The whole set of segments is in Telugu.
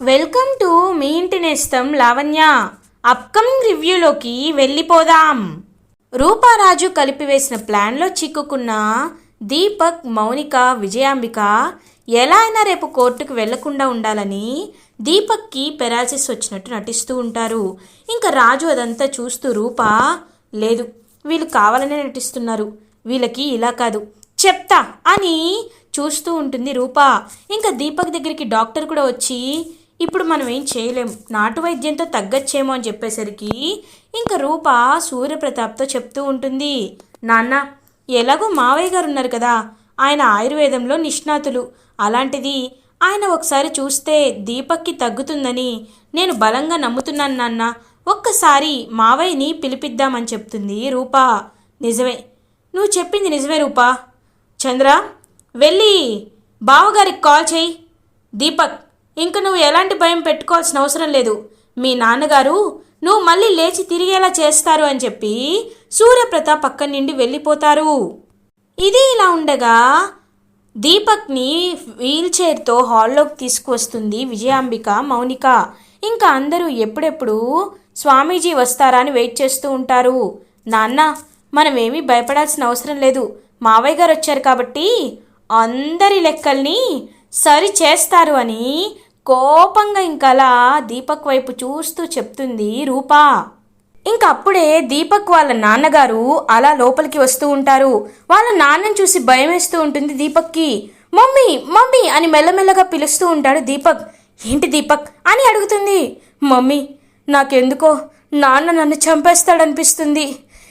వెల్కమ్ టు మీ ఇంటి నేస్తం లావణ్య. అప్కమింగ్ రివ్యూలోకి వెళ్ళిపోదాం. రూపారాజు కలిపివేసిన ప్లాన్లో చిక్కుకున్న దీపక్ మౌనిక విజయాంబిక ఎలా అయినా రేపు కోర్టుకు వెళ్ళకుండా ఉండాలని దీపక్కి పెరాసిస్ వచ్చినట్టు నటిస్తూ ఉంటారు. ఇంకా రాజు అదంతా చూస్తూ రూపా లేదు వీళ్ళు కావాలనే నటిస్తున్నారు. వీళ్ళకి ఇలా కాదు చెప్తా అని చూస్తూ ఉంటుంది రూప. ఇంకా దీపక్ దగ్గరికి డాక్టర్ కూడా వచ్చి ఇప్పుడు మనం ఏం చేయలేం. నాటు వైద్యంతో తగ్గచ్చేమో అని చెప్పేసరికి ఇంకా రూప సూర్యప్రతాప్తో చెప్తూ ఉంటుంది. నాన్న ఎలాగో మావయ్య గారు ఉన్నారు కదా. ఆయన ఆయుర్వేదంలో నిష్ణాతులు. అలాంటిది ఆయన ఒకసారి చూస్తే దీపక్కి తగ్గుతుందని నేను బలంగా నమ్ముతున్నాను నాన్న. ఒక్కసారి మావయ్యని పిలిపిద్దామని చెప్తుంది రూపా. నిజమే. నువ్వు చెప్పింది నిజమే రూపా. చంద్ర వెళ్ళి బావగారికి కాల్ చేయి. దీపక్ ఇంక నువ్వు ఎలాంటి భయం పెట్టుకోవాల్సిన అవసరం లేదు. మీ నాన్నగారు నువ్వు మళ్ళీ లేచి తిరిగేలా చేస్తారు అని చెప్పి సూర్యప్రతాప్ పక్క నుండి వెళ్ళిపోతారు. ఇది ఇలా ఉండగా దీపక్ని వీల్ చైర్తో హాల్లోకి తీసుకువస్తుంది విజయాంబిక మౌనిక. ఇంకా అందరూ ఎప్పుడెప్పుడు స్వామీజీ వస్తారా అని వెయిట్ చేస్తూ ఉంటారు. నాన్న మనమేమీ భయపడాల్సిన అవసరం లేదు. మావయ్య గారు వచ్చారు కాబట్టి అందరి లెక్కల్ని సరి చేస్తారు అని కోపంగా ఇంకలా దీపక్ వైపు చూస్తూ చెప్తుంది రూపా. ఇంకా అప్పుడే దీపక్ వాళ్ళ నాన్నగారు అలా లోపలికి వస్తూ ఉంటారు. వాళ్ళ నాన్నని చూసి భయం వేస్తూ ఉంటుంది దీపక్కి. మమ్మీ మమ్మీ అని మెల్లమెల్లగా పిలుస్తూ ఉంటాడు దీపక్. ఏంటి దీపక్? అని అడుగుతుంది. మమ్మీ నాకెందుకో నాన్న నన్ను చంపేస్తాడనిపిస్తుంది.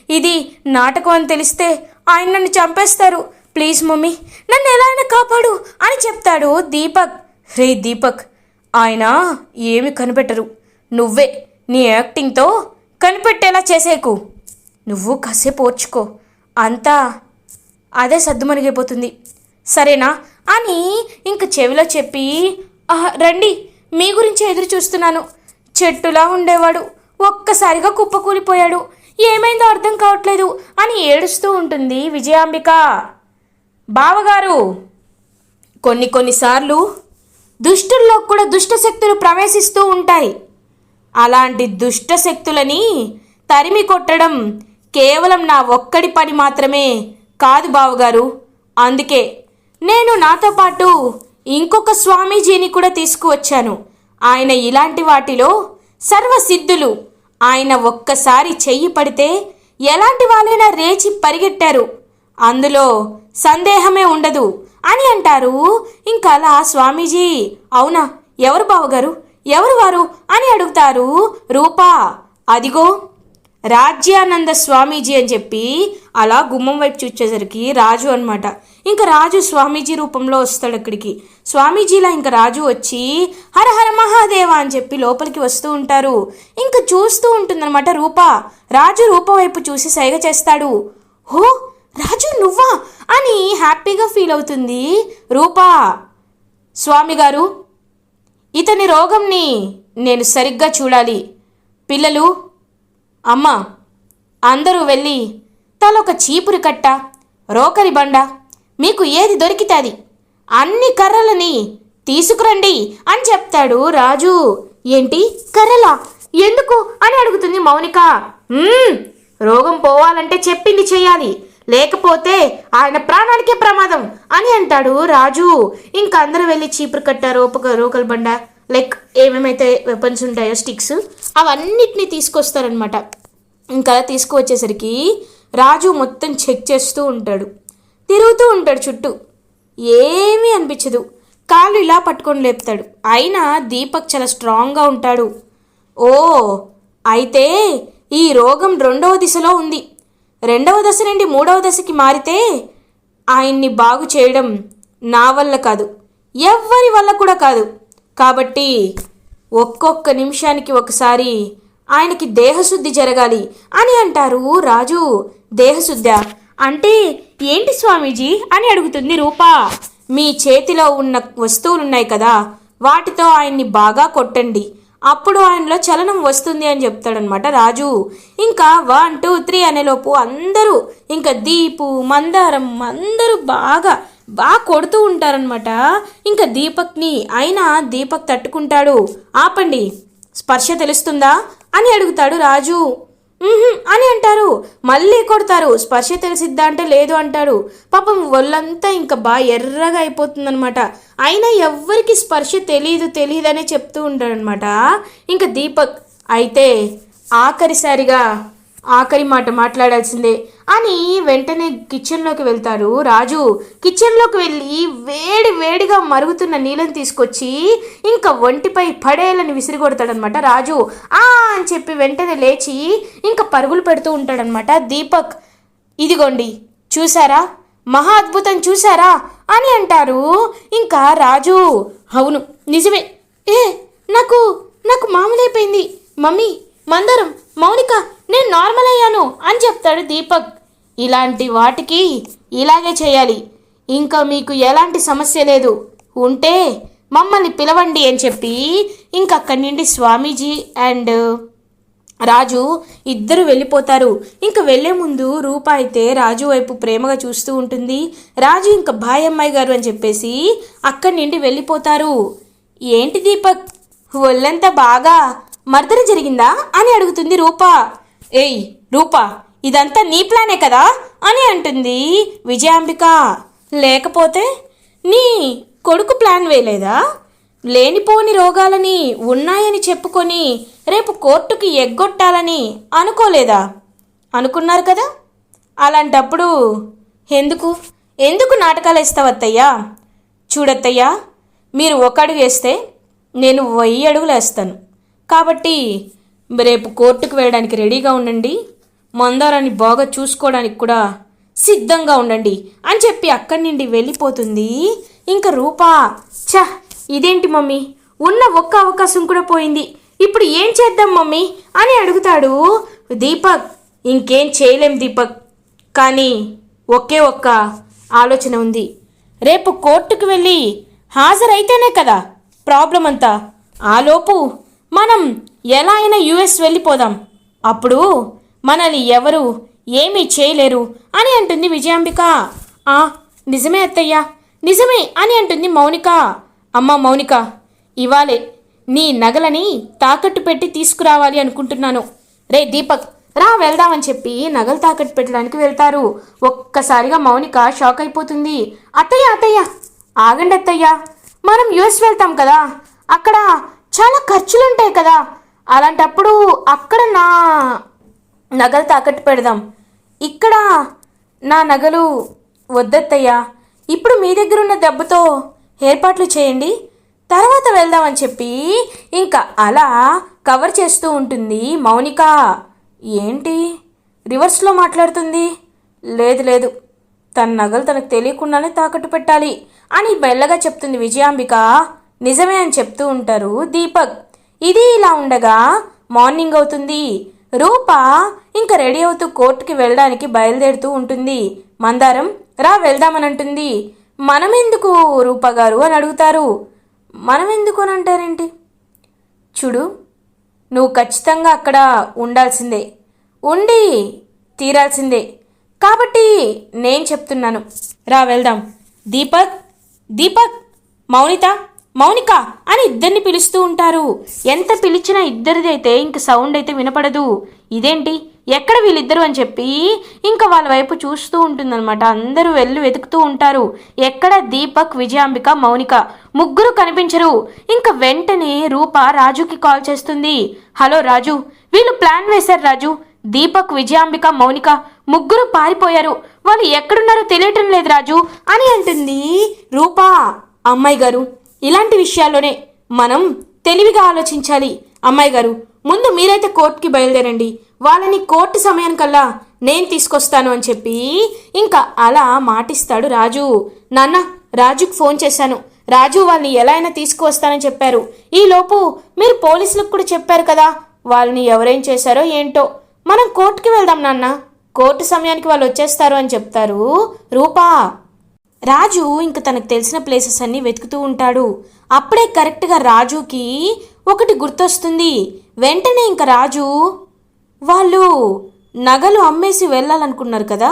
ఇది నాటకం అని తెలిస్తే ఆయన నన్ను చంపేస్తారు. ప్లీజ్ మమ్మీ నన్ను ఎలా అయినా కాపాడు అని చెప్తాడు దీపక్. రే దీపక్ ఆయన ఏమి కనిపెట్టరు. నువ్వే నీ యాక్టింగ్తో కనిపెట్టేలా చేసేకు నువ్వు కాసేపు ఓర్చుకో. అంతా అదే సర్దుమణిగిపోతుంది సరేనా? అని ఇంక చెవిలో చెప్పి రండి. మీ గురించి ఎదురు చూస్తున్నాను. చెట్టులా ఉండేవాడు. ఒక్కసారిగా కుప్పకూలిపోయాడు ఏమైందో అర్థం కావట్లేదు అని ఏడుస్తూ ఉంటుంది విజయాంబిక. బావగారు కొన్ని కొన్నిసార్లు దుష్టుల్లో కూడా దుష్టశక్తులు ప్రవేశిస్తూ ఉంటాయి. అలాంటి దుష్ట శక్తులని తరిమి కొట్టడం కేవలం నా ఒక్కడి పని మాత్రమే కాదు బావగారు. అందుకే నేను నాతో పాటు ఇంకొక స్వామీజీని కూడా తీసుకువచ్చాను. ఆయన ఇలాంటి వాటిలో సర్వసిద్ధులు. ఆయన ఒక్కసారి చెయ్యి పడితే ఎలాంటి వాళ్ళైనా రేచి పరిగెట్టారు. అందులో సందేహమే ఉండదు. అని అంటారు. ఇంకా అలా స్వామీజీ అవునా? ఎవరు బావగారు? ఎవరు వారు? అని అడుగుతారు రూపా. అదిగో రాజ్యానంద స్వామీజీ అని చెప్పి అలా గుమ్మం వైపు చూచేసరికి రాజు అనమాట ఇంకా రాజు స్వామీజీ రూపంలో వస్తాడు అక్కడికి. స్వామీజీలా ఇంకా రాజు వచ్చి హర హర మహాదేవ అని చెప్పి లోపలికి వస్తూ ఉంటారు. ఇంకా చూస్తూ ఉంటుందన్నమాట రూప. రాజు రూప వైపు చూసి సైగ చేస్తాడు. హో రాజు నువ్వా? అని హ్యాపీగా ఫీల్ అవుతుంది రూపా. స్వామి గారు ఇతని రోగంని నేను సరిగ్గా చూడాలి. పిల్లలు అమ్మ అందరూ వెళ్ళి తలొక చీపురు కట్ట రోకలి బండ మీకు ఏది దొరికితే అది అన్ని కర్రలని తీసుకురండి అని చెప్తాడు రాజు. ఏంటి? కర్రలా? ఎందుకు? అని అడుగుతుంది మౌనిక. రోగం పోవాలంటే చెప్పింది చేయాలి. లేకపోతే ఆయన ప్రాణానికే ప్రమాదం అని అంటాడు రాజు. ఇంకా అందరూ వెళ్ళి చీపురు కట్ట రోపక రోకల బండ లైక్ ఏమేమైతే వెపన్స్ ఉంటాయో స్టిక్స్ అవన్నిటిని తీసుకొస్తారనమాట ఇంకా తీసుకువచ్చేసరికి రాజు మొత్తం చెక్ చేస్తూ ఉంటాడు. తిరుగుతూ ఉంటాడు చుట్టూ. ఏమీ అనిపించదు. కాళ్ళు ఇలా పట్టుకొని లేపుతాడు. అయినా దీపక్ చాలా స్ట్రాంగ్గా ఉంటాడు. ఓ అయితే ఈ రోగం రెండవ దిశలో ఉంది. రెండవ దశ నుండి మూడవ దశకి మారితే ఆయన్ని బాగు చేయడం నా వల్ల కాదు ఎవ్వరి వల్ల కూడా కాదు. కాబట్టి ఒక్కొక్క నిమిషానికి ఒకసారి ఆయనకి దేహశుద్ధి జరగాలి అని అంటారు రాజు. దేహశుద్ధ అంటే ఏంటి స్వామీజీ అని అడుగుతుంది రూపా. మీ చేతిలో ఉన్న వస్తువులున్నాయి కదా వాటితో ఆయన్ని బాగా కొట్టండి. అప్పుడు ఆయనలో చలనం వస్తుంది అని చెప్తాడనమాట రాజు. ఇంకా వన్ టూ త్రీ అనేలోపు అందరూ ఇంకా దీపు మందారం అందరూ బాగా బాగా కొడుతూ ఉంటారనమాట ఇంకా దీపక్ని అయినా దీపక్ తట్టుకుంటాడు. ఆపండి స్పర్శ తెలుస్తుందా? అని అడుగుతాడు రాజు. అని అంటారు. మళ్ళీ కొడతారు. స్పర్శ తెలిసిద్దా అంటే లేదు అంటారు. పాపం ఒళ్ళంతా ఇంకా బాగా ఎర్రగా అయిపోతుందనమాట అయినా ఎవ్వరికి స్పర్శ తెలియదు తెలియదనే చెప్తూ ఉంటాడనమాట ఇంకా దీపక్ అయితే ఆఖరిసారిగా ఆఖరి మాట మాట్లాడాల్సిందే అని వెంటనే కిచెన్లోకి వెళ్తారు. రాజు కిచెన్లోకి వెళ్ళి వేడి వేడిగా మరుగుతున్న నీళ్ళని తీసుకొచ్చి ఇంకా ఒంటిపై పడేయాలని విసిరి కొడతాడనమాట రాజు. ఆ అని చెప్పి వెంటనే లేచి ఇంకా పరుగులు పెడుతూ ఉంటాడనమాట దీపక్ ఇదిగోండి చూసారా మహా అద్భుతం చూసారా అని అంటారు. ఇంకా రాజు అవును నిజమే. ఏ నాకు నాకు మామూలైపోయింది. మమ్మీ మందరం మౌనిక నేను నార్మల్ అయ్యాను అని చెప్తాడు దీపక్. ఇలాంటి వాటికి ఇలాగే చేయాలి. ఇంకా మీకు ఎలాంటి సమస్య లేదు. ఉంటే మమ్మల్ని పిలవండి అని చెప్పి ఇంకా అక్కడి నుండి స్వామీజీ అండ్ రాజు ఇద్దరు వెళ్ళిపోతారు. ఇంకా వెళ్ళే ముందు రూప అయితే రాజు వైపు ప్రేమగా చూస్తూ ఉంటుంది. రాజు ఇంకా బాయ్ అమ్మాయి గారు అని చెప్పేసి అక్కడి నుండి వెళ్ళిపోతారు. ఏంటి దీపక్? ఒళ్ళంతా బాగా మర్దన జరిగిందా? అని అడుగుతుంది రూప. ఏయ్ రూపా ఇదంతా నీ ప్లానే కదా? అని అంటుంది విజయాంబిక. లేకపోతే నీ కొడుకు ప్లాన్ వేయలేదా? లేనిపోని రోగాలని ఉన్నాయని చెప్పుకొని రేపు కోర్టుకి ఎగ్గొట్టాలని అనుకోలేదా? అనుకున్నారు కదా? అలాంటప్పుడు ఎందుకు? ఎందుకు నాటకాలు వేస్తావత్తయ్యా చూడత్తయ్యా మీరు ఒక అడుగు వేస్తే నేను వెయ్యి అడుగులు వేస్తాను. కాబట్టి రేపు కోర్టుకు వెళ్ళడానికి రెడీగా ఉండండి. మందారాన్ని బాగా చూసుకోవడానికి కూడా సిద్ధంగా ఉండండి అని చెప్పి అక్కడి నుండి వెళ్ళిపోతుంది. ఇంకా రూపా ఛ ఇదేంటి మమ్మీ? ఉన్న ఒక్క అవకాశం కూడా పోయింది. ఇప్పుడు ఏం చేద్దాం మమ్మీ? అని అడుగుతాడు దీపక్. ఇంకేం చేయలేం దీపక్. కానీ ఒకే ఒక్క ఆలోచన ఉంది. రేపు కోర్టుకు వెళ్ళి హాజరైతేనే కదా ప్రాబ్లం అంతా. ఆలోపు మనం ఎలా అయినా యుఎస్ వెళ్ళిపోదాం. అప్పుడు మనల్ని ఎవరు ఏమీ చేయలేరు అని అంటుంది విజయాంబిక. ఆ నిజమే అత్తయ్య నిజమే అని అంటుంది మౌనిక. అమ్మ మౌనిక ఇవాళే నీ నగలని తాకట్టు పెట్టి తీసుకురావాలి అనుకుంటున్నాను. రే దీపక్ రా వెళ్దామని చెప్పి నగలు తాకట్టు పెట్టడానికి వెళ్తారు. ఒక్కసారిగా మౌనిక షాక్ అయిపోతుంది. అత్తయ్య అత్తయ్య ఆగండి అత్తయ్య. మనం యుఎస్ వెళ్తాం కదా. అక్కడ చాలా ఖర్చులుంటాయి కదా. అలాంటప్పుడు అక్కడ నా నగలు తాకట్టు పెడదాం. ఇక్కడ నా నగలు వద్దత్తయ్యా. ఇప్పుడు మీ దగ్గర ఉన్న దెబ్బతో ఏర్పాట్లు చేయండి. తర్వాత వెళ్దామని చెప్పి ఇంకా అలా కవర్ చేస్తూ ఉంటుంది మౌనిక. ఏంటి? రివర్స్లో మాట్లాడుతుంది? లేదు లేదు. తన నగలు తనకు తెలియకుండానే తాకట్టు పెట్టాలి అని మెల్లగా చెప్తుంది విజయాంబిక. నిజమే అని చెప్తూ ఉంటారు దీపక్. ఇది ఇలా ఉండగా మార్నింగ్ అవుతుంది. రూప ఇంకా రెడీ అవుతూ కోర్టుకి వెళ్ళడానికి బయలుదేరుతూ ఉంటుంది. మందారం రా వెళ్దామని అంటుంది మనం ఎందుకు రూప గారు అని అడుగుతారు. మనం ఎందుకు అని అంటారేంటి? చూడు నువ్వు ఖచ్చితంగా అక్కడ ఉండాల్సిందే. ఉండి తీరాల్సిందే. కాబట్టి నేను చెప్తున్నాను. రా వెళ్దాం. దీపక్ దీపక్ మౌనిత మౌనిక అని ఇద్దరిని పిలుస్తూ ఉంటారు. ఎంత పిలిచినా ఇద్దరిది అయితే ఇంక సౌండ్ అయితే వినపడదు. ఇదేంటి? ఎక్కడ వీళ్ళిద్దరు అని చెప్పి ఇంకా వాళ్ళ వైపు చూస్తూ ఉంటుందన్నమాట. అందరూ వెళ్ళి వెతుకుతూ ఉంటారు. ఎక్కడ దీపక్ విజయాంబిక మౌనిక? ముగ్గురు కనిపించరు. ఇంకా వెంటనే రూప రాజుకి కాల్ చేస్తుంది. హలో రాజు వీళ్ళు ప్లాన్ వేశారు రాజు. దీపక్ విజయాంబిక మౌనిక ముగ్గురు పారిపోయారు. వాళ్ళు ఎక్కడున్నారో తెలియటం లేదు రాజు అని అంటుంది రూపా. అమ్మాయి గారు ఇలాంటి విషయాల్లోనే మనం తెలివిగా ఆలోచించాలి. అమ్మాయి గారు ముందు మీరైతే కోర్టుకి బయలుదేరండి. వాళ్ళని కోర్టు సమయానికల్లా నేను తీసుకొస్తాను అని చెప్పి ఇంకా అలా మాటిస్తాడు రాజు. నాన్న రాజుకు ఫోన్ చేశాను. రాజు వాళ్ళని ఎలా అయినా తీసుకువస్తానని చెప్పారు. ఈలోపు మీరు పోలీసులకు కూడా చెప్పారు కదా వాళ్ళని ఎవరేం చేశారో ఏంటో. మనం కోర్టుకి వెళ్దాం నాన్న. కోర్టు సమయానికి వాళ్ళు వచ్చేస్తారు అని చెప్తారు రూపా. రాజు ఇంక తనకు తెలిసిన ప్లేసెస్ అన్నీ వెతుకుతూ ఉంటాడు. అప్పుడే కరెక్ట్గా రాజుకి ఒకటి గుర్తొస్తుంది. వెంటనే ఇంక రాజు వాళ్ళు నగలు అమ్మేసి వెళ్ళాలనుకున్నారు కదా?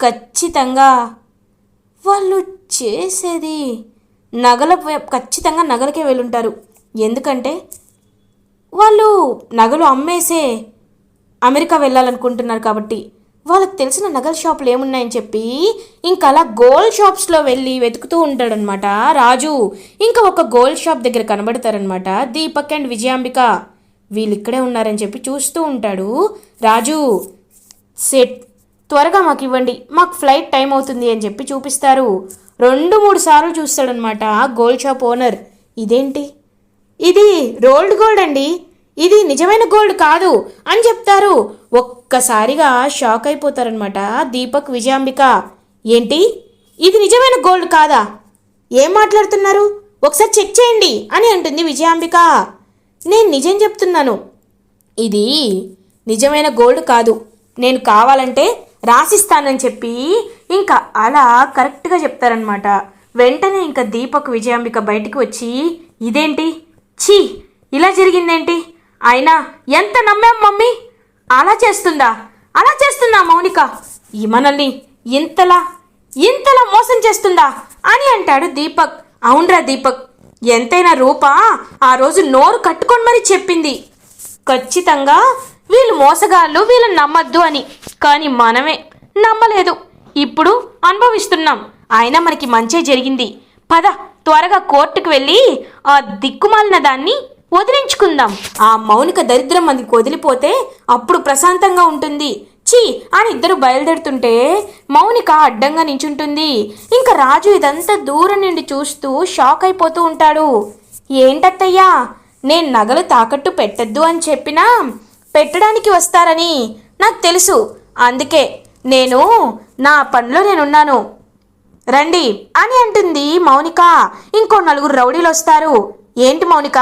ఖచ్చితంగా వాళ్ళు చేసేది నగల ఖచ్చితంగా నగలకే వెళ్ళుంటారు. ఎందుకంటే వాళ్ళు నగలు అమ్మేసే అమెరికా వెళ్ళాలనుకుంటున్నారు కాబట్టి. వాళ్ళకి తెలిసిన నగల షాపులు ఏమున్నాయని చెప్పి ఇంకా అలా గోల్డ్ షాప్స్లో వెళ్ళి వెతుకుతూ ఉంటాడనమాట రాజు ఇంకా ఒక గోల్డ్ షాప్ దగ్గర కనబడతారనమాట దీపక్ అండ్ విజయాంబిక. వీళ్ళు ఇక్కడే ఉన్నారని చెప్పి చూస్తూ ఉంటాడు. రాజు సెట్ త్వరగా మాకు ఇవ్వండి. మాకు ఫ్లైట్ టైం అవుతుంది అని చెప్పి చూపిస్తారు. రెండు మూడు సార్లు చూస్తాడనమాట గోల్డ్ షాప్ ఓనర్. ఇదేంటి? ఇది రోల్డ్ గోల్డ్ అండి. ఇది నిజమైన గోల్డ్ కాదు అని చెప్తారు. ఒక్కసారిగా షాక్ అయిపోతారనమాట దీపక్ విజయాంబిక. ఏంటి? ఇది నిజమైన గోల్డ్ కాదా? ఏం మాట్లాడుతున్నారు? ఒకసారి చెక్ చేయండి అని అంటుంది విజయాంబిక. నేను నిజం చెప్తున్నాను. ఇది నిజమైన గోల్డ్ కాదు. నేను కావాలంటే రాసిస్తానని చెప్పి ఇంకా అలా కరెక్ట్గా చెప్తారనమాట వెంటనే ఇంకా దీపక్ విజయాంబిక బయటికి వచ్చి ఇదేంటి? ఛీ! ఇలా జరిగిందేంటి? అయినా ఎంత నమ్మాం మమ్మీ? అలా చేస్తుందా? అలా చేస్తుందా మౌనిక? ఈ మనల్ని ఇంతలా ఇంతలా మోసం చేస్తుందా? అని అంటాడు దీపక్. అవునరా దీపక్. ఎంతైనా రూప ఆ రోజు నోరు కట్టుకొని మరీ చెప్పింది. ఖచ్చితంగా వీళ్ళు మోసగాళ్ళు వీళ్ళని నమ్మద్దు అని. కానీ మనమే నమ్మలేదు. ఇప్పుడు అనుభవిస్తున్నాం. అయినా మనకి మంచే జరిగింది. పద త్వరగా కోర్టుకు వెళ్ళి ఆ దిక్కుమాలిన దాన్ని వదిలించుకుందాం. ఆ మౌనిక దరిద్రం మనకి వదిలిపోతే అప్పుడు ప్రశాంతంగా ఉంటుంది. ఛీ! అని ఇద్దరు బయలుదేరుతుంటే మౌనిక అడ్డంగా నించుంటుంది. ఇంకా రాజు ఇదంతా దూరం నుండి చూస్తూ షాక్ అయిపోతూ ఉంటాడు. ఏంటత్తయ్యా నేను నగలు తాకట్టు పెట్టద్దు అని చెప్పినా పెట్టడానికి వస్తారని నాకు తెలుసు. అందుకే నేను నా పనిలో నేనున్నాను. రండి అని అంటుంది మౌనిక. ఇంకో నలుగురు రౌడీలు వస్తారు. ఏంటి మౌనిక?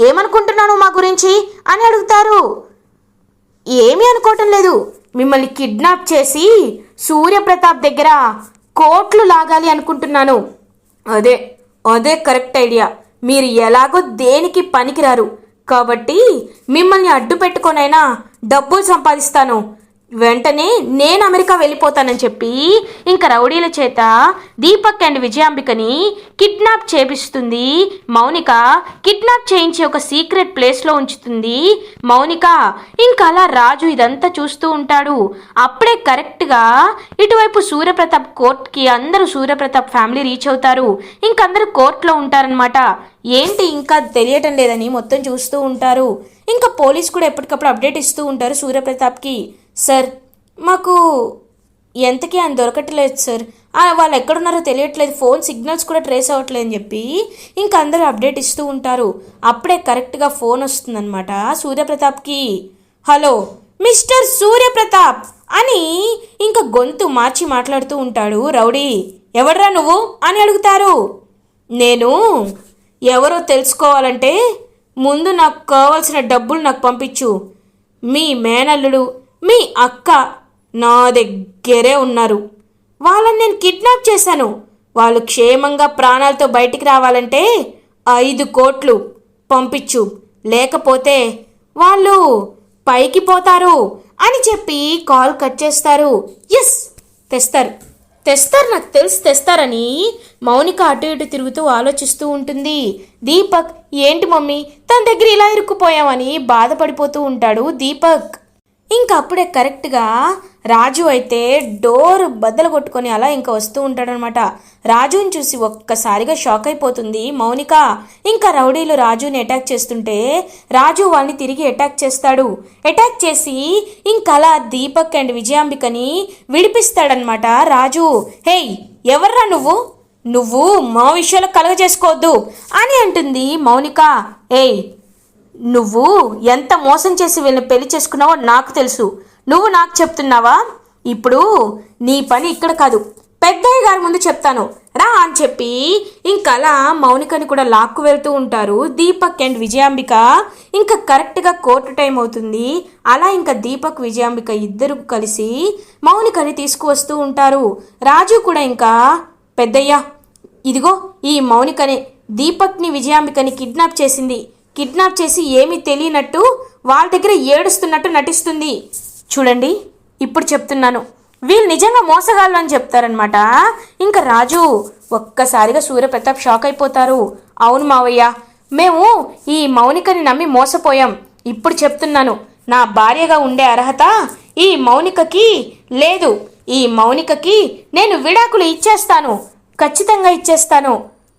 ఏమనుకుంటున్నాను మా గురించి? అని అడుగుతారు. ఏమీ అనుకోవటం లేదు. మిమ్మల్ని కిడ్నాప్ చేసి సూర్యప్రతాప్ దగ్గర కోట్లు లాగాలి అనుకుంటున్నాను. అదే అదే కరెక్ట్ ఐడియా. మీరు ఎలాగో దేనికి పనికిరారు. కాబట్టి మిమ్మల్ని అడ్డు పెట్టుకొనైనా డబ్బులు సంపాదిస్తాను. వెంటనే నేను అమెరికా వెళ్ళిపోతానని చెప్పి ఇంకా రౌడీల చేత దీపక్ అండ్ విజయాంబికని కిడ్నాప్ చేపిస్తుంది. మౌనిక కిడ్నాప్ చేయించి ఒక సీక్రెట్ ప్లేస్లో ఉంచుతుంది. మౌనిక ఇంకా అలా రాజు ఇదంతా చూస్తూ ఉంటాడు. అప్పుడే కరెక్ట్గా ఇటువైపు సూర్యప్రతాప్ కోర్ట్కి అందరూ సూర్యప్రతాప్ ఫ్యామిలీ రీచ్ అవుతారు. ఇంకందరూ కోర్టులో ఉంటారనమాట ఏంటి ఇంకా తెలియటం లేదని మొత్తం చూస్తూ ఉంటారు. ఇంకా పోలీస్ కూడా ఎప్పటికప్పుడు అప్డేట్ ఇస్తూ ఉంటారు సూర్యప్రతాప్కి. సార్ మాకు ఎంతకీ ఆయన దొరకట్లేదు సార్. వాళ్ళు ఎక్కడున్నారో తెలియట్లేదు. ఫోన్ సిగ్నల్స్ కూడా ట్రేస్ అవ్వట్లేదు అని చెప్పి ఇంకా అందరూ అప్డేట్ ఇస్తూ ఉంటారు. అప్పుడే కరెక్ట్గా ఫోన్ వస్తుందన్నమాట సూర్యప్రతాప్కి. హలో మిస్టర్ సూర్యప్రతాప్ అని ఇంకా గొంతు మార్చి మాట్లాడుతూ ఉంటాడు రౌడీ. ఎవడ్రా నువ్వు అని అడుగుతారు. నేను ఎవరో తెలుసుకోవాలంటే ముందు నాకు కావాల్సిన డబ్బులు నాకు పంపించు. మీ మేనల్లుడు మీ అక్క నా దగ్గరే ఉన్నారు. వాళ్ళని నేను కిడ్నాప్ చేశాను. వాళ్ళు క్షేమంగా ప్రాణాలతో బయటికి రావాలంటే ఐదు కోట్లు పంపించు. లేకపోతే వాళ్ళు పైకి పోతారు అని చెప్పి కాల్ కట్ చేస్తారు. ఎస్ తెస్తారు. తెస్తారు నాకు తెలిసి తెస్తారని మౌనిక అటు ఇటు తిరుగుతూ ఆలోచిస్తూ ఉంటుంది. దీపక్ ఏంటి మమ్మీ? తన దగ్గర ఇలా ఇరుక్కుపోయామని బాధపడిపోతూ ఉంటాడు దీపక్. ఇంకా అప్పుడే కరెక్ట్గా రాజు అయితే డోర్ బద్దలు కొట్టుకొని అలా ఇంకా వస్తూ ఉంటాడనమాట. రాజుని చూసి ఒక్కసారిగా షాక్ అయిపోతుంది మౌనిక. ఇంకా రౌడీలు రాజుని అటాక్ చేస్తుంటే రాజు వాళ్ళని తిరిగి అటాక్ చేస్తాడు. అటాక్ చేసి ఇంకలా అలా దీపక్ అండ్ విజయాంబికని విడిపిస్తాడనమాట రాజు. హేయ్ ఎవర్రా నువ్వు? నువ్వు మా విషయాలు కలగజేసుకోవద్దు అని అంటుంది మౌనిక. ఏయ్ నువ్వు ఎంత మోసం చేసి వీళ్ళని పెళ్ళి చేసుకున్నావో నాకు తెలుసు. నువ్వు నాకు చెప్తున్నావా? ఇప్పుడు నీ పని ఇక్కడ కాదు. పెద్దయ్య గారి ముందు చెప్తాను. రా అని చెప్పి ఇంకలా మౌనికని కూడా లాక్కు వెళ్తూ ఉంటారు దీపక్ అండ్ విజయాంబిక. ఇంకా కరెక్ట్గా కోర్టు టైం అవుతుంది. అలా ఇంకా దీపక్ విజయాంబిక ఇద్దరు కలిసి మౌనికని తీసుకువస్తూ ఉంటారు. రాజు కూడా ఇంకా పెద్దయ్య ఇదిగో ఈ మౌనికనే. దీపక్ని విజయాంబికని కిడ్నాప్ చేసింది. కిడ్నాప్ చేసి ఏమీ తెలియనట్టు వాళ్ళ దగ్గర ఏడుస్తున్నట్టు నటిస్తుంది. చూడండి ఇప్పుడు చెప్తున్నాను. వీళ్ళు నిజంగా మోసగాళ్ళు అని చెప్తారనమాట ఇంకా రాజు ఒక్కసారిగా సూర్యప్రతాప్ షాక్ అయిపోతారు. అవును మావయ్య మేము ఈ మౌనికని నమ్మి మోసపోయాం. ఇప్పుడు చెప్తున్నాను నా భార్యగా ఉండే అర్హత ఈ మౌనికకి లేదు. ఈ మౌనికకి నేను విడాకులు ఇచ్చేస్తాను. ఖచ్చితంగా ఇచ్చేస్తాను.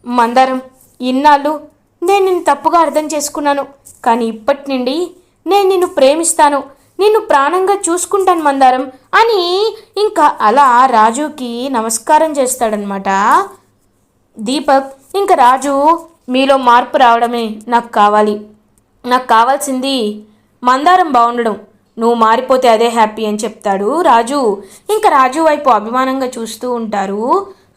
మందారం ఇన్నాళ్ళు నేను నిన్ను తప్పుగా అర్థం చేసుకున్నాను. కానీ ఇప్పటి నుండి నేను నిన్ను ప్రేమిస్తాను. నిన్ను ప్రాణంగా చూసుకుంటాను మందారం అని ఇంకా అలా రాజుకి నమస్కారం చేస్తాడనమాట దీపక్ ఇంకా రాజు మీలో మార్పు రావడమే నాకు కావాలి. నాకు కావాల్సింది మందారం బాగుండడం. నువ్వు మారిపోతే అదే హ్యాపీ అని చెప్తాడు రాజు. ఇంకా రాజు వైపు అభిమానంగా చూస్తూ ఉంటారు.